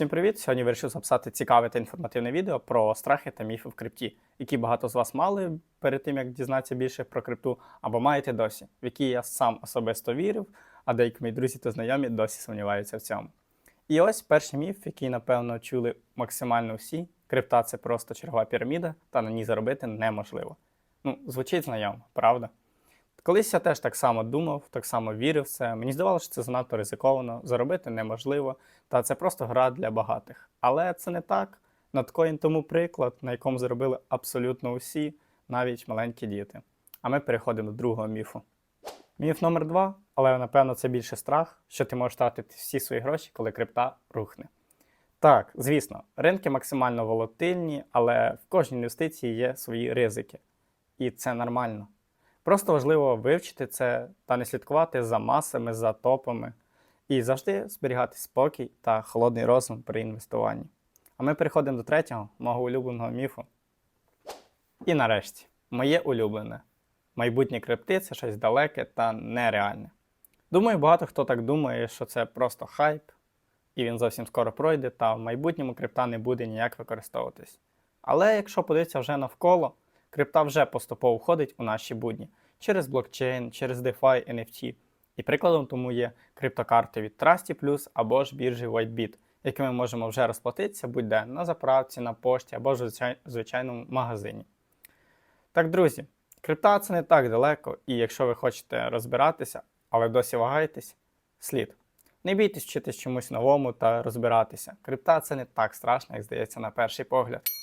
Всім привіт! Сьогодні вирішив записати цікаве та інформативне відео про страхи та міфи в крипті, які багато з вас мали перед тим, як дізнатися більше про крипту, або маєте досі, в які я сам особисто вірив, а деякі мої друзі та знайомі досі сумніваються в цьому. І ось перший міф, який, напевно, чули максимально всі: крипта це просто чергова піраміда, та на ній заробити неможливо. Ну, звучить знайомо, правда? Колись я теж так само думав, так само вірив в це. Мені здавалося, що це занадто ризиковано, заробити неможливо, та це просто гра для багатих. Але це не так. Надкоін тому приклад, на якому заробили абсолютно усі, навіть маленькі діти. А ми переходимо до другого міфу. Міф номер два, але напевно це більше страх, що ти можеш втратити всі свої гроші, коли крипта рухне. Так, звісно, ринки максимально волатильні, але в кожній інвестиції є свої ризики. І це нормально. Просто важливо вивчити це та не слідкувати за масами, за топами і завжди зберігати спокій та холодний розум при інвестуванні. А ми переходимо до третього, мого улюбленого міфу. І нарешті, моє улюблене. Майбутнє крипти це щось далеке та нереальне. Думаю, багато хто так думає, що це просто хайп, і він зовсім скоро пройде, та в майбутньому крипта не буде ніяк використовуватись. Але якщо подивитися вже навколо, крипта вже поступово входить у наші будні через блокчейн, через DeFi, NFT. І прикладом тому є криптокарти від Trusty Plus або ж біржі WhiteBit, якими можемо вже розплатитися будь-де на заправці, на пошті або ж в звичайному магазині. Так, друзі, крипта це не так далеко, і якщо ви хочете розбиратися, але досі вагаєтесь, слід. Не бійтесь вчитись чомусь новому та розбиратися. Крипта це не так страшно, як здається на перший погляд.